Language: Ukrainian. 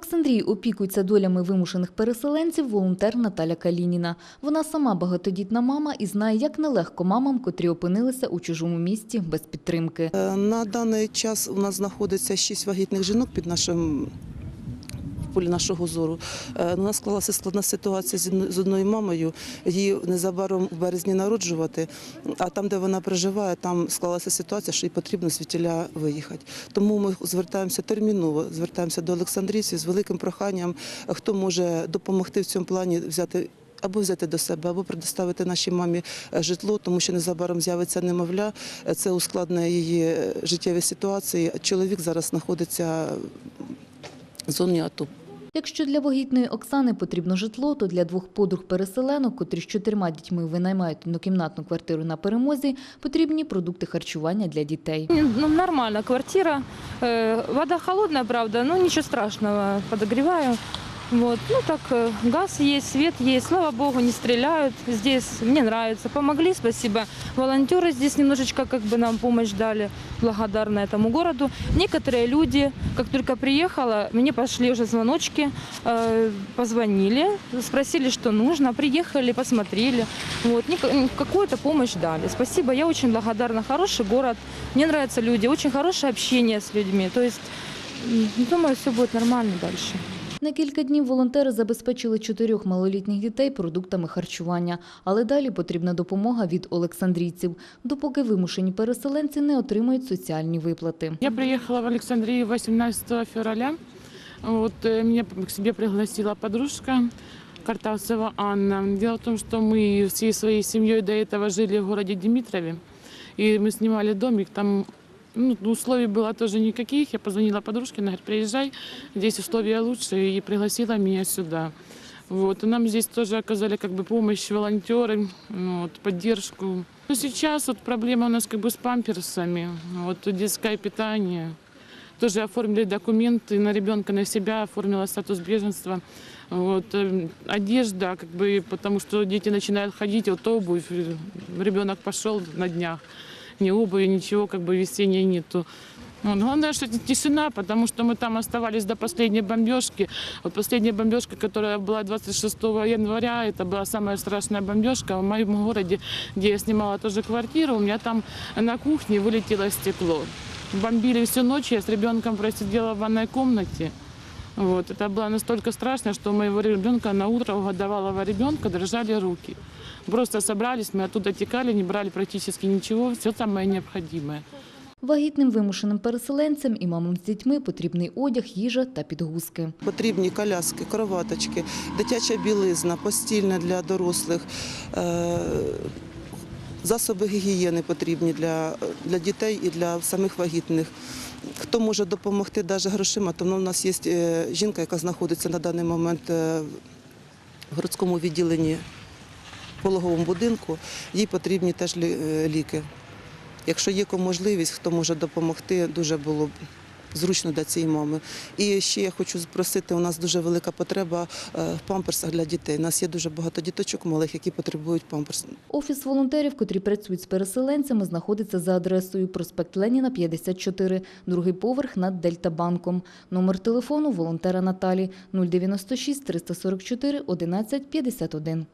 Олександрії опікується долями вимушених переселенців волонтер Наталя Калініна. Вона сама багатодітна мама і знає, як нелегко мамам, котрі опинилися у чужому місті без підтримки. Е, На даний час у нас знаходиться шість вагітних жінок під нашим полі нашого зору. Е, У нас склалася складна ситуація з одною мамою. Її незабаром в березні народжувати. А там, де вона проживає, там склалася ситуація, що їй потрібно звідтіля виїхати. Тому ми звертаємося терміново, звертаємося до Олександрійців з великим проханням, хто може допомогти в цьому плані взяти. Або взяти до себе, або предоставити нашій мамі е, житло, тому що незабаром з'явиться немовля. Е, Це ускладнює її життєві ситуації. Чоловік зараз знаходиться в зоні АТО. Якщо для вагітної Оксани потрібно житло, то для двох подруг переселенок, котрі з чотирма дітьми винаймають однокімнатну квартиру на перемозі, потрібні продукти харчування для дітей. Ну, Нормальна квартира. Э, Вода холодна, правда, ну нічого страшного, подогреваю. Вот. Ну так, э, газ есть, свет есть, слава богу, не стреляют. Здесь мне нравится. Помогли, спасибо. Волонтеры здесь немножечко как бы нам помощь дали, благодарна этому городу. Некоторые люди, как только приехала, мне пошли уже звоночки, э, позвонили, спросили, что нужно, приехали, посмотрели. Вот, ник- какую-то помощь дали. Спасибо, я очень благодарна. Хороший город, мне нравятся люди, очень хорошее общение с людьми. То есть, м, думаю, все будет нормально дальше. На кілька днів волонтери забезпечили чотирьох малолітніх дітей продуктами харчування, але далі потрібна допомога від олександрійців, допоки вимушені переселенці не отримають соціальні виплати. Я приехала в Александрию 18 февраля. Вот, э, меня к себе пригласила подружка Картавцева Анна. Дело в том, что мы всей своей семьей до этого жили в городе Дмитрове. И мы снимали домик. Там ну, условий было тоже никаких. Я позвонила подружке, она говорит, приезжай, здесь условия лучше, и пригласила меня сюда. Вот. И нам здесь тоже оказали как бы помощь волонтеры, ну, вот, поддержку. Но сейчас вот проблема у нас как бы с памперсами, вот детское питание. Тоже оформили документы на ребенка, на себя, оформила статус беженства. Вот, э, одежда, как бы, потому что дети начинают ходить, вот обувь, ребенок пошел на днях, ни обуви, ничего, как бы весенней нету. Вот, главное, что это тишина, потому что мы там оставались до последней бомбежки. Вот последняя бомбежка, которая была 26 января, это была самая страшная бомбежка в моем городе, где я снимала тоже квартиру. У меня там на кухне вылетело стекло. Бомбили всю ночь, я с ребенком просидела в ванной комнате. Вот. Это было настолько страшно, что у моего ребенка на утро, у годовалого ребенка, дрожали руки. Просто собрались, мы оттуда текали, не брали практически ничего, все самое необходимое. Вагітним вимушеним переселенцям і мамам з дітьми потрібний одяг, їжа та підгузки. Потрібні коляски, кроваточки, дитяча білизна, постільне для дорослих. е, Засоби гігієни потрібні для, для дітей і для самих вагітних. Хто може допомогти навіть грошима, тому в нас є е, жінка, яка знаходиться на даний момент е, в городському відділенні пологовому будинку, їй потрібні теж е, ліки. Якщо є можливість, хто може допомогти, дуже було б зручно для цієї мами. І ще я хочу спросити, у нас дуже велика потреба е, в памперсах для дітей. У нас є дуже багато діточок малих, які потребують памперс. Офіс волонтерів, котрі працюють з переселенцями, знаходиться за адресою проспект Леніна, 54, другий поверх над Дельтабанком. Номер телефону волонтера Наталі 096 344 11 51.